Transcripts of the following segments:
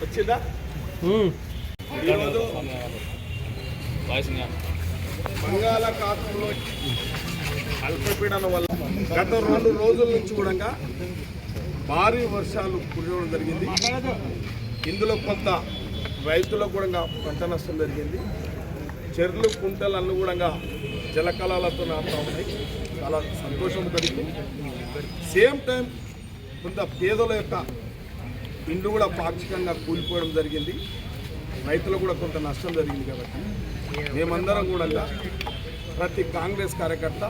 వచ్చిందా ఈరోజు బంగాళాఖాతంలో అల్పపీడనం వల్ల గత రెండు రోజుల నుంచి కూడా భారీ వర్షాలు కురవడం జరిగింది ఇందులో కొంత రైతులకు కూడా పంట నష్టం జరిగింది చెర్లు కుంటలు అన్ని కూడా జలకళాలతో నాటుతూ ఉన్నాయి చాలా సంతోషం కలిగి సేమ్ టైం కొంత పేదల యొక్క ఇండ్లు కూడా పాక్షికంగా కూలిపోవడం జరిగింది. రైతులకు కూడా కొంత నష్టం జరిగింది కాబట్టి మేమందరం కూడా ప్రతి కాంగ్రెస్ కార్యకర్త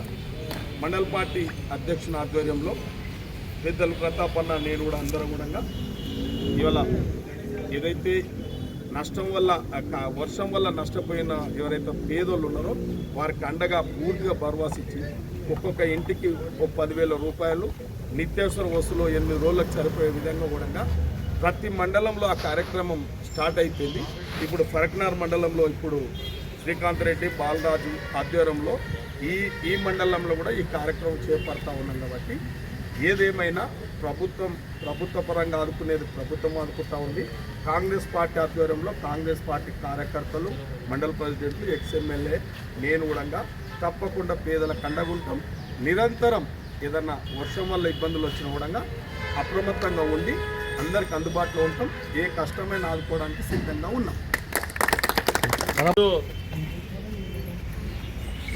మండల పార్టీ అధ్యక్షుని ఆధ్వర్యంలో పెద్దలు ప్రతాప్ అన్న నేను కూడా అందరం కూడా ఇవాళ ఏదైతే నష్టం వల్ల వర్షం వల్ల నష్టపోయిన ఎవరైతే పేదోళ్ళు ఉన్నారో వారికి అండగా పూర్తిగా భరోసా ఇచ్చి ఒక్కొక్క ఇంటికి ఒక పదివేల రూపాయలు నిత్యావసర వస్తువులు ఎనిమిది రోజులకు సరిపోయే విధంగా కూడా ప్రతి మండలంలో ఆ కార్యక్రమం స్టార్ట్ అయిపోయింది. ఇప్పుడు ఫరక్నార్ మండలంలో ఇప్పుడు శ్రీకాంత్ రెడ్డి బాలరాజు ఆధ్వర్యంలో ఈ ఈ మండలంలో కూడా ఈ కార్యక్రమం చేపడతా ఉన్నాం కాబట్టి ఏదేమైనా ప్రభుత్వం ప్రభుత్వ పరంగా ఆదుకునేది ప్రభుత్వం ఆదుకుంటా ఉంది. కాంగ్రెస్ పార్టీ ఆధ్వర్యంలో కాంగ్రెస్ పార్టీ కార్యకర్తలు మండల ప్రెసిడెంట్లు ఎక్స్ఎమ్మెల్యే నేను కూడా తప్పకుండా పేదల కండగుంటాం నిరంతరం ఏదన్నా వర్షం వల్ల ఇబ్బందులు వచ్చినా కూడా అప్రమత్తంగా ఉండి అందరికి అందుబాటులో ఉంటాం. ఏ కష్టమైన ఆదుకోవడానికి సిద్ధంగా ఉన్నాం.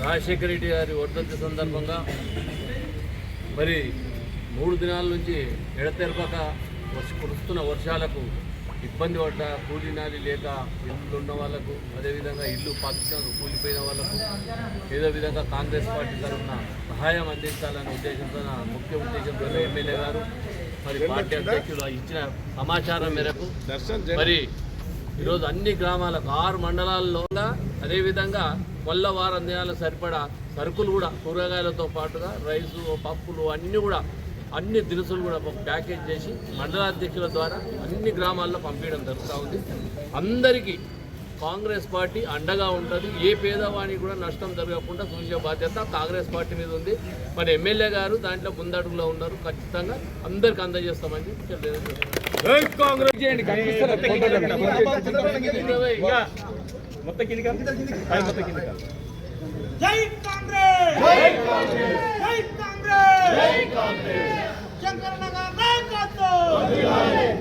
రాజశేఖర రెడ్డి గారి వర్ధంతి సందర్భంగా మరి మూడు దినాల నుంచి ఎడతెరపక వర్ష కురుస్తున్న వర్షాలకు ఇబ్బంది పడ్డ కూలీ నాలి లేక ఇల్లు ఉన్న వాళ్ళకు అదేవిధంగా ఇల్లు పాకిస్తాన్ కూలిపోయిన వాళ్ళకు ఏదో విధంగా కాంగ్రెస్ పార్టీ తరఫున సహాయం అందించాలనే ఉద్దేశంతో నా ముఖ్య ఉద్దేశంతో ఎమ్మెల్యే గారు మరి పార్టీ అధ్యక్షులు ఇచ్చిన సమాచారం మేరకు మరి ఈరోజు అన్ని గ్రామాలకు ఆరు మండలాల్లో అదేవిధంగా కొల్ల వారం దినాలకు సరిపడా సరుకులు కూడా కూరగాయలతో పాటుగా రైసు పప్పులు అన్నీ కూడా అన్ని దినుసులు కూడా ఒక ప్యాకేజ్ చేసి మండలాధ్యక్షుల ద్వారా అన్ని గ్రామాల్లో పంపించడం జరుగుతూ ఉంది. అందరికీ కాంగ్రెస్ పార్టీ అండగా ఉంటుంది. ఏ పేదవానికి కూడా నష్టం జరగకుండా చూసే బాధ్యత కాంగ్రెస్ పార్టీ మీద ఉంది. మరి ఎమ్మెల్యే గారు దాంట్లో ముందడుగులో ఉన్నారు. ఖచ్చితంగా అందరికి అందజేస్తామని కాంగ్రెస్.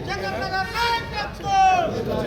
జగన్ నాయకత్వం